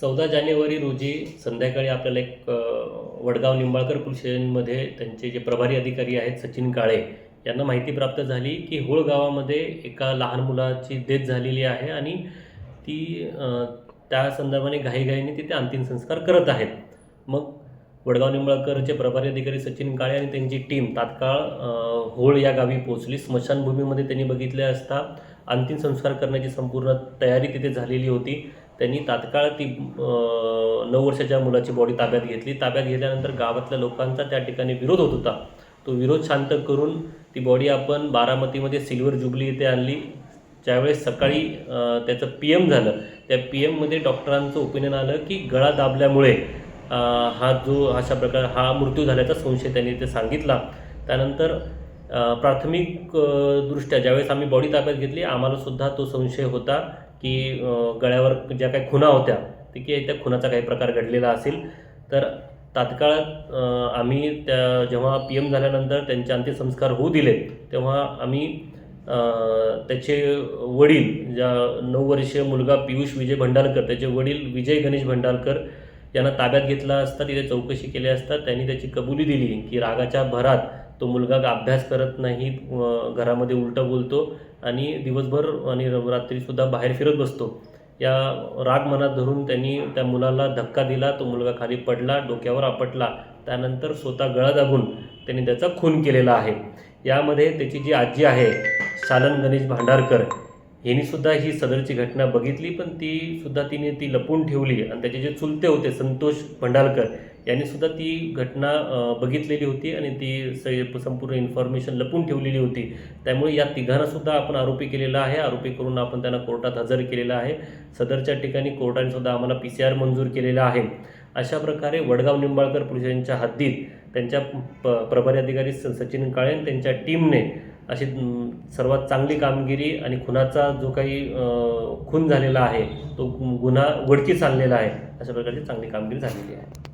चौदा जानेवारी रोजी संध्याकाळी आपल्याला एक वडगाव निंबाळकर पोलीस स्टेशनमध्ये त्यांचे जे प्रभारी अधिकारी आहेत सचिन काळे यांना माहिती प्राप्त झाली की होळ गावामध्ये एका लहान मुलाची डेथ झालेली आहे आणि ती त्या संदर्भाने घाईघाईने तिथे अंतिम संस्कार करत आहेत. मग वडगाव निंबाळकरचे प्रभारी अधिकारी सचिन काळे आणि त्यांची टीम तात्काळ होळ या गावी पोहोचली. स्मशानभूमीमध्ये त्यांनी बघितले असता अंतिम संस्कार करण्याची संपूर्ण तयारी तिथे झालेली होती. त्यांनी तात्काळ ती नऊ वर्षाच्या मुलाची बॉडी ताब्यात घेतली. ताब्यात घेतल्यानंतर गावातल्या लोकांचा त्या ठिकाणी विरोध होत होता. तो विरोध शांत करून ती बॉडी आपण बारामतीमध्ये सिल्वर जुबली येथे आणली. ज्यावेळेस सकाळी त्याचं पी एम झालं. त्या पी एममध्ये डॉक्टरांचं ओपिनियन आलं की गळा दाबल्यामुळे हा जो अशा प्रकार हा मृत्यू झाल्याचा संशय त्यांनी ते सांगितला. त्यानंतर प्राथमिक दृष्ट्या ज्यावेळेस आम्ही बॉडी ताब्यात घेतली आम्हाला सुद्धा तो संशय होता की गळ्यावर ज्या काही खुणा होत्या ते की त्या खुनाचा काही प्रकार घडलेला असेल. तर तात्काळ आम्ही त्या जेव्हा पी एम झाल्यानंतर त्यांचे अंत्यसंस्कार होऊ दिले तेव्हा आम्ही त्याचे वडील ज्या नऊ वर्षीय मुलगा पियुष विजय भंडारकर त्याचे वडील विजय गणेश भंडारकर यांना ताब्यात घेतला असता तिथे चौकशी केली असता त्यांनी त्याची कबुली दिली की रागाच्या भरात तो मुलगा अभ्यास करत नाही घरामध्ये उलटं बोलतो आणि दिवसभर आणि रात्रीसुद्धा बाहेर फिरत बसतो. या राग मनात धरून त्यांनी त्या मुलाला धक्का दिला तो मुलगा खाली पडला डोक्यावर आपटला. त्यानंतर स्वतः गळा दाबून त्यांनी त्याचा खून केलेला आहे. यामध्ये त्याची जी आजी आहे शालन गणेश भांडारकर यांनी सुद्धा ही सदरची घटना बघितली पण ती सुद्धा तिने ती लपून ठेवली. आणि त्याचे जे चुलते होते संतोष भंडारकर यांनी सुद्धा ती घटना बघितलेली होती आणि ती स- संपूर्ण इन्फॉर्मेशन लपून ठेवलेली होती. त्यामुळे या तिघांना सुद्धा आपण आरोपी केलेला आहे. आरोपी करून आपण त्यांना कोर्टात हजर केलेला आहे. सदरच्या ठिकाणी कोर्टाने सुद्धा आम्हाला पी सी आर मंजूर केलेला आहे. अशा प्रकारे वडगाव निंबाळकर पोलिसांच्या हद्दीत त्यांच्या प प्रभारी अधिकारी स- सचिन काळे त्यांच्या टीमने अशी सर्वात चांगली कामगिरी आणि खुनाचा जो काही खून झालेला आहे तो गुन्हा उघडकीस आणलेला आहे अशा प्रकारची चांगली कामगिरी झालेली आहे.